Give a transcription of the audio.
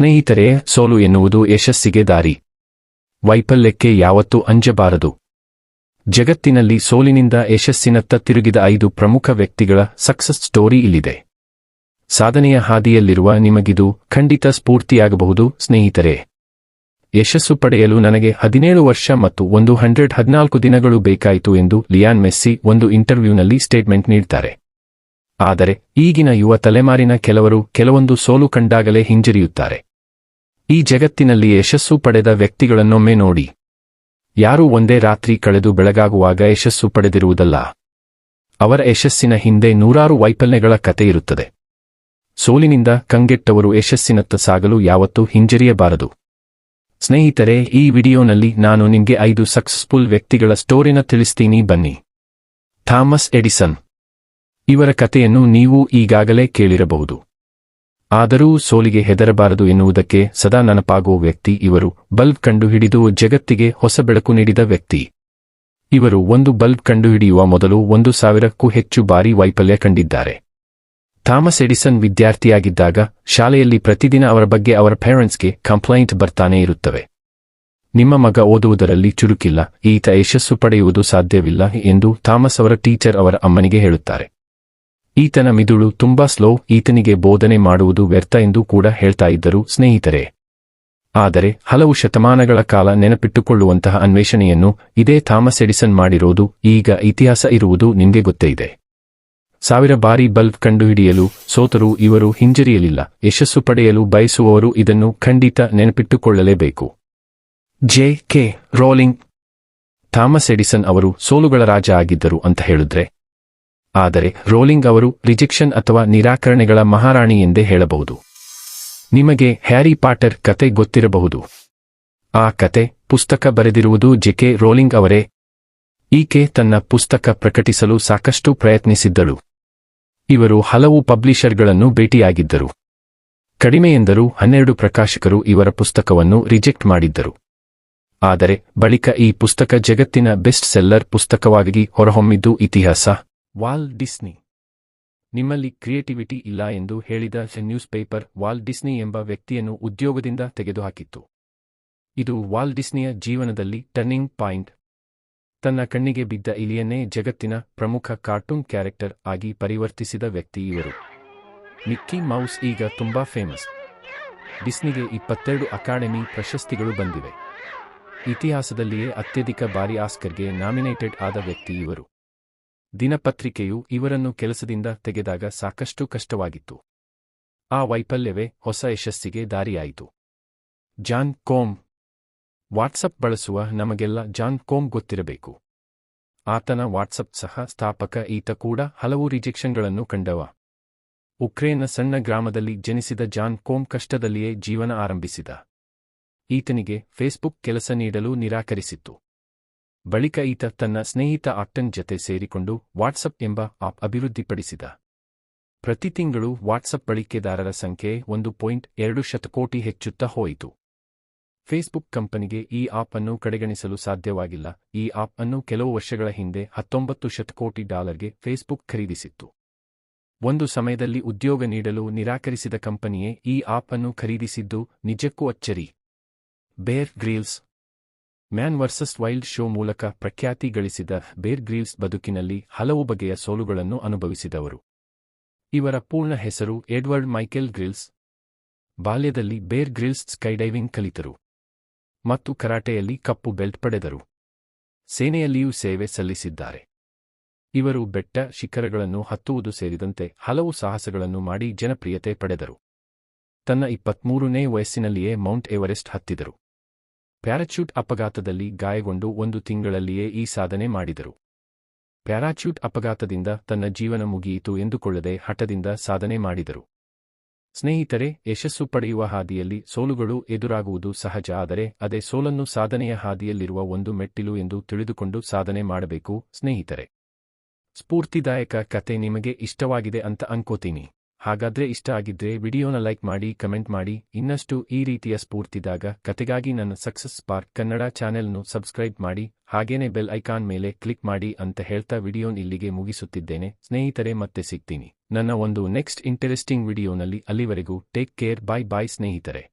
ಸ್ನೇಹಿತರೇ, ಸೋಲು ಎನ್ನುವುದು ಯಶಸ್ಸಿಗೆ ದಾರಿ. ವೈಫಲ್ಯಕ್ಕೆ ಯಾವತ್ತೂ ಅಂಜಬಾರದು. ಜಗತ್ತಿನಲ್ಲಿ ಸೋಲಿನಿಂದ ಯಶಸ್ಸಿನತ್ತ ತಿರುಗಿದ ಐದು ಪ್ರಮುಖ ವ್ಯಕ್ತಿಗಳ ಸಕ್ಸಸ್ ಸ್ಟೋರಿ ಇಲ್ಲಿದೆ. ಸಾಧನೆಯ ಹಾದಿಯಲ್ಲಿರುವ ನಿಮಗಿದು ಖಂಡಿತ ಸ್ಫೂರ್ತಿಯಾಗಬಹುದು, ಸ್ನೇಹಿತರೆ. ಯಶಸ್ಸು ಪಡೆಯಲು ನನಗೆ ಹದಿನೇಳು ವರ್ಷ ಮತ್ತು ಒಂದು ಹಂಡ್ರೆಡ್ ಹದಿನಾಲ್ಕು ದಿನಗಳು ಬೇಕಾಯಿತು ಎಂದು ಲಿಯಾನ್ ಮೆಸ್ಸಿ ಒಂದು ಇಂಟರ್ವ್ಯೂನಲ್ಲಿ ಸ್ಟೇಟ್ಮೆಂಟ್ ನೀಡ್ತಾರೆ. ಆದರೆ, ಈಗಿನ ಯುವ ತಲೆಮಾರಿನ ಕೆಲವರು ಕೆಲವೊಂದು ಸೋಲು ಕಂಡಾಗಲೇ ಹಿಂಜರಿಯುತ್ತಾರೆ. ಈ ಜಗತ್ತಿನಲ್ಲಿ ಯಶಸ್ಸು ಪಡೆದ ವ್ಯಕ್ತಿಗಳನ್ನೊಮ್ಮೆ ನೋಡಿ. ಯಾರೂ ಒಂದೇ ರಾತ್ರಿ ಕಳೆದು ಬೆಳಗಾಗುವಾಗ ಯಶಸ್ಸು ಪಡೆದಿರುವುದಲ್ಲ. ಅವರ ಯಶಸ್ಸಿನ ಹಿಂದೆ ನೂರಾರು ವೈಫಲ್ಯಗಳ ಕತೆ ಇರುತ್ತದೆ. ಸೋಲಿನಿಂದ ಕಂಗೆಟ್ಟವರು ಯಶಸ್ಸಿನತ್ತ ಸಾಗಲು ಯಾವತ್ತೂ ಹಿಂಜರಿಯಬಾರದು. ಸ್ನೇಹಿತರೆ, ಈ ವಿಡಿಯೋನಲ್ಲಿ ನಾನು ನಿಮಗೆ ಐದು ಸಕ್ಸಸ್ಫುಲ್ ವ್ಯಕ್ತಿಗಳ ಸ್ಟೋರಿನ ತಿಳಿಸ್ತೀನಿ, ಬನ್ನಿ. Thomas Edison. ಇವರ ಕಥೆಯನ್ನು ನೀವು ಈಗಾಗಲೇ ಕೇಳಿರಬಹುದು. ಆದರೂ ಸೋಲಿಗೆ ಹೆದರಬಾರದು ಎನ್ನುವುದಕ್ಕೆ ಸದಾ ನೆನಪಾಗುವ ವ್ಯಕ್ತಿ ಇವರು. ಬಲ್ಬ್ ಕಂಡುಹಿಡಿದು ಜಗತ್ತಿಗೆ ಹೊಸ ಬೆಳಕು ನೀಡಿದ ವ್ಯಕ್ತಿ. ಇವರು ಒಂದು ಬಲ್ಬ್ ಕಂಡುಹಿಡಿಯುವ ಮೊದಲು ಒಂದು ಸಾವಿರಕ್ಕೂ ಹೆಚ್ಚು ಬಾರಿ ವೈಫಲ್ಯ ಕಂಡಿದ್ದಾರೆ. ಥಾಮಸ್ ಎಡಿಸನ್ ವಿದ್ಯಾರ್ಥಿಯಾಗಿದ್ದಾಗ, ಶಾಲೆಯಲ್ಲಿ ಪ್ರತಿದಿನ ಅವರ ಬಗ್ಗೆ ಅವರ ಪೇರೆಂಟ್ಸ್ಗೆ ಕಂಪ್ಲೈಂಟ್ ಬರ್ತಾನೇ ಇರುತ್ತವೆ. ನಿಮ್ಮ ಮಗ ಓದುವುದರಲ್ಲಿ ಚುರುಕಿಲ್ಲ, ಈತ ಯಶಸ್ಸು ಪಡೆಯುವುದು ಸಾಧ್ಯವಿಲ್ಲ ಎಂದು ಥಾಮಸ್ ಅವರ ಟೀಚರ್ ಅವರ ಅಮ್ಮನಿಗೆ ಹೇಳುತ್ತಾರೆ. ಈತನ ಮಿದುಳು ತುಂಬಾ ಸ್ಲೋ, ಈತನಿಗೆ ಬೋಧನೆ ಮಾಡುವುದು ವ್ಯರ್ಥ ಎಂದು ಕೂಡ ಹೇಳ್ತಾ ಇದ್ದರು ಸ್ನೇಹಿತರೆ. ಆದರೆ, ಹಲವು ಶತಮಾನಗಳ ಕಾಲ ನೆನಪಿಟ್ಟುಕೊಳ್ಳುವಂತಹ ಅನ್ವೇಷಣೆಯನ್ನು ಇದೇ ಥಾಮಸ್ ಎಡಿಸನ್ ಮಾಡಿರೋದು, ಈಗ ಇತಿಹಾಸ ಇರುವುದು ನಿಮಗೆ ಗೊತ್ತೇ ಇದೆ. ಸಾವಿರ ಬಾರಿ ಬಲ್ಬ್ ಕಂಡುಹಿಡಿಯಲು ಸೋತರೂ ಇವರು ಹಿಂಜರಿಯಲಿಲ್ಲ, ಯಶಸ್ಸು ಪಡೆಯಲು ಬಯಸುವವರು ಇದನ್ನು ಖಂಡಿತ ನೆನಪಿಟ್ಟುಕೊಳ್ಳಲೇಬೇಕು. J. K. Rowling. Thomas Edison ಅವರು ಸೋಲುಗಳ ರಾಜ ಆಗಿದ್ದರು ಅಂತ ಹೇಳಿದ್ರೆ ಆದರೆ ರೋಲಿಂಗ್ ಅವರು ರಿಜೆಕ್ಷನ್ ಅಥವಾ ನಿರಾಕರಣೆಗಳ ಮಹಾರಾಣಿ ಎಂದೇ ಹೇಳಬಹುದು. ನಿಮಗೆ ಹ್ಯಾರಿ ಪಾಟರ್ ಕತೆ ಗೊತ್ತಿರಬಹುದು. ಆ ಕತೆ ಪುಸ್ತಕ ಬರೆದಿರುವುದು ಜೆಕೆ ರೋಲಿಂಗ್ ಅವರೇ. ಈಕೆ ತನ್ನ ಪುಸ್ತಕ ಪ್ರಕಟಿಸಲು ಸಾಕಷ್ಟು ಪ್ರಯತ್ನಿಸಿದ್ದಳು. ಇವರು ಹಲವು ಪಬ್ಲಿಷರ್ಗಳನ್ನು ಭೇಟಿಯಾಗಿದ್ದರು. ಕಡಿಮೆಯೆಂದರೂ ಹನ್ನೆರಡು ಪ್ರಕಾಶಕರು ಇವರ ಪುಸ್ತಕವನ್ನು ರಿಜೆಕ್ಟ್ ಮಾಡಿದ್ದರು. ಆದರೆ ಬಳಿಕ ಈ ಪುಸ್ತಕ ಜಗತ್ತಿನ ಬೆಸ್ಟ್ ಸೆಲ್ಲರ್ ಪುಸ್ತಕವಾಗಿ ಹೊರಹೊಮ್ಮಿದ್ದು ಇತಿಹಾಸ. Wall Disney. ನಿಮ್ಮಲ್ಲಿ ಕ್ರಿಯೇಟಿವಿಟಿ ಇಲ್ಲ ಎಂದು ಹೇಳಿದ ನ್ಯೂಸ್ ಪೇಪರ್ ವಾಲ್ ಡಿಸ್ನಿ ಎಂಬ ವ್ಯಕ್ತಿಯನ್ನು ಉದ್ಯೋಗದಿಂದ ತೆಗೆದುಹಾಕಿತ್ತು. ಇದು ವಾಲ್ ಡಿಸ್ನಿಯ ಜೀವನದಲ್ಲಿ ಟರ್ನಿಂಗ್ ಪಾಯಿಂಟ್. ತನ್ನ ಕಣ್ಣಿಗೆ ಬಿದ್ದ ಇಲಿಯನ್ನೇ ಜಗತ್ತಿನ ಪ್ರಮುಖ ಕಾರ್ಟೂನ್ ಕ್ಯಾರೆಕ್ಟರ್ ಆಗಿ ಪರಿವರ್ತಿಸಿದ ವ್ಯಕ್ತಿ ಇವರು. ಮಿಕ್ಕಿ ಮೌಸ್ ಈಗ ತುಂಬಾ ಫೇಮಸ್. ಡಿಸ್ನಿಗೆ ಇಪ್ಪತ್ತೆರಡು ಅಕಾಡೆಮಿ ಪ್ರಶಸ್ತಿಗಳು ಬಂದಿವೆ. ಇತಿಹಾಸದಲ್ಲಿಯೇ ಅತ್ಯಧಿಕ ಬಾರಿ ಆಸ್ಕರ್ಗೆ ನಾಮಿನೇಟೆಡ್ ಆದ ವ್ಯಕ್ತಿ ಇವರು. ದಿನಪತ್ರಿಕೆಯು ಇವರನ್ನು ಕೆಲಸದಿಂದ ತೆಗೆದಾಗ ಸಾಕಷ್ಟು ಕಷ್ಟವಾಗಿತ್ತು. ಆ ವೈಫಲ್ಯವೇ ಹೊಸ ಯಶಸ್ಸಿಗೆ ದಾರಿಯಾಯಿತು. ಜಾನ್ ಕೋಮ್. ವಾಟ್ಸಪ್ ಬಳಸುವ ನಮಗೆಲ್ಲ ಜಾನ್ ಕೋಮ್ ಗೊತ್ತಿರಬೇಕು. ಆತನ ವಾಟ್ಸಪ್ ಸಹ ಸ್ಥಾಪಕ ಈತ ಕೂಡ ಹಲವು ರಿಜೆಕ್ಷನ್ಗಳನ್ನು ಕಂಡವ. ಉಕ್ರೇನ್ನ ಸಣ್ಣ ಗ್ರಾಮದಲ್ಲಿ ಜನಿಸಿದ ಜಾನ್ ಕೋಮ್ ಕಷ್ಟದಲ್ಲಿಯೇ ಜೀವನ ಆರಂಭಿಸಿದ. ಈತನಿಗೆ ಫೇಸ್ಬುಕ್ ಕೆಲಸ ನೀಡಲು ನಿರಾಕರಿಸಿತ್ತು. ಬಳಿಕ ಈತ ತನ್ನ ಸ್ನೇಹಿತ ಆಕ್ಟನ್ ಜತೆ ಸೇರಿಕೊಂಡು ವಾಟ್ಸಪ್ ಎಂಬ ಆಪ್ ಅಭಿವೃದ್ಧಿಪಡಿಸಿದ. ಪ್ರತಿ ತಿಂಗಳು ವಾಟ್ಸಪ್ ಬಳಕೆದಾರರ ಸಂಖ್ಯೆ ಒಂದು ಪಾಯಿಂಟ್ ಎರಡು ಶತಕೋಟಿ ಹೆಚ್ಚುತ್ತಾ ಹೋಯಿತು. ಫೇಸ್ಬುಕ್ ಕಂಪನಿಗೆ ಈ ಆಪ್ ಅನ್ನು ಕಡೆಗಣಿಸಲು ಸಾಧ್ಯವಾಗಿಲ್ಲ. ಈ ಆಪ್ ಅನ್ನು ಕೆಲವು ವರ್ಷಗಳ ಹಿಂದೆ ಹತ್ತೊಂಬತ್ತು ಶತಕೋಟಿ ಡಾಲರ್ಗೆ ಫೇಸ್ಬುಕ್ ಖರೀದಿಸಿತ್ತು. ಒಂದು ಸಮಯದಲ್ಲಿ ಉದ್ಯೋಗ ನೀಡಲು ನಿರಾಕರಿಸಿದ ಕಂಪನಿಯೇ ಈ ಆಪ್ ಅನ್ನು ಖರೀದಿಸಿದ್ದು ನಿಜಕ್ಕೂ ಅಚ್ಚರಿ. Bear Grylls Man versus Wild show ಮೂಲಕ ಪ್ರಖ್ಯಾತಿ ಗಳಿಸಿದ ಬೇರ್ ಗ್ರೀಲ್ಸ್ ಬದುಕಿನಲ್ಲಿ ಹಲವು ಬಗೆಯ ಸೋಲುಗಳನ್ನು ಅನುಭವಿಸಿದವರು. ಇವರ ಪೂರ್ಣ ಹೆಸರು ಎಡ್ವರ್ಡ್ ಮೈಕೆಲ್ ಗ್ರಿಲ್ಸ್. ಬಾಲ್ಯದಲ್ಲಿ ಬೇರ್ ಗ್ರಿಲ್ಸ್ ಸ್ಕೈಡೈವಿಂಗ್ ಕಲಿತರು. ಮತ್ತು ಕರಾಟೆಯಲ್ಲಿ ಕಪ್ಪು ಬೆಲ್ಟ್ ಪಡೆದರು. ಸೇನೆಯಲ್ಲಿಯೂ ಸೇವೆ ಸಲ್ಲಿಸಿದ್ದಾರೆ. ಇವರು ಬೆಟ್ಟ ಶಿಖರಗಳನ್ನು ಹತ್ತುವುದು ಸೇರಿದಂತೆ ಹಲವು ಸಾಹಸಗಳನ್ನು ಮಾಡಿ ಜನಪ್ರಿಯತೆ ಪಡೆದರು. ತನ್ನ ಇಪ್ಪತ್ಮೂರನೇ ವಯಸ್ಸಿನಲ್ಲಿಯೇ ಮೌಂಟ್ ಎವರೆಸ್ಟ್ ಹತ್ತಿದರು. ಪ್ಯಾರಾಚ್ಯೂಟ್ ಅಪಘಾತದಲ್ಲಿ ಗಾಯಗೊಂಡು ಒಂದು ತಿಂಗಳಲ್ಲಿಯೇ ಈ ಸಾಧನೆ ಮಾಡಿದರು. ಪ್ಯಾರಾಚ್ಯೂಟ್ ಅಪಘಾತದಿಂದ ತನ್ನ ಜೀವನ ಮುಗಿಯಿತು ಎಂದುಕೊಳ್ಳದೆ ಹಠದಿಂದ ಸಾಧನೆ ಮಾಡಿದರು. ಸ್ನೇಹಿತರೆ, ಯಶಸ್ಸು ಪಡೆಯುವ ಹಾದಿಯಲ್ಲಿ ಸೋಲುಗಳು ಎದುರಾಗುವುದು ಸಹಜ, ಆದರೆ ಅದೇ ಸೋಲನ್ನು ಸಾಧನೆಯ ಹಾದಿಯಲ್ಲಿರುವ ಒಂದು ಮೆಟ್ಟಿಲು ಎಂದು ತಿಳಿದುಕೊಂಡು ಸಾಧನೆ ಮಾಡಬೇಕು. ಸ್ನೇಹಿತರೆ, ಸ್ಫೂರ್ತಿದಾಯಕ ಕತೆ ನಿಮಗೆ ಇಷ್ಟವಾಗಿದೆ ಅಂತ ಅನ್ಕೋತೀನಿ. ಹಾಗಾದ್ರೆ ಇಷ್ಟ ಆಗಿದ್ರೆ ವಿಡಿಯೋನ ಲೈಕ್ ಮಾಡಿ, ಕಮೆಂಟ್ ಮಾಡಿ. ಇನ್ನಷ್ಟು ಈ ರೀತಿಯ ಸ್ಫೂರ್ತಿದಾಗ ಕತೆಗಾಗಿ ನನ್ನ ಸಕ್ಸಸ್ ಸ್ಪಾರ್ಕ್ ಕನ್ನಡ ಚಾನೆಲ್ನು ಸಬ್ಸ್ಕ್ರೈಬ್ ಮಾಡಿ. ಹಾಗೇನೆ ಬೆಲ್ ಐಕಾನ್ ಮೇಲೆ ಕ್ಲಿಕ್ ಮಾಡಿ ಅಂತ ಹೇಳ್ತಾ ವಿಡಿಯೋನ್ ಇಲ್ಲಿಗೆ ಮುಗಿಸುತ್ತಿದ್ದೇನೆ. ಸ್ನೇಹಿತರೆ, ಮತ್ತೆ ಸಿಗ್ತೀನಿ. ನನ್ನ ಒಂದು ನೆಕ್ಸ್ಟ್ ಇಂಟರೆಸ್ಟಿಂಗ್ ವಿಡಿಯೋನಲ್ಲಿ ಅಲ್ಲಿವರೆಗೂ ಟೇಕ್ ಕೇರ್, ಬಾಯ್ ಬಾಯ್ ಸ್ನೇಹಿತರೆ.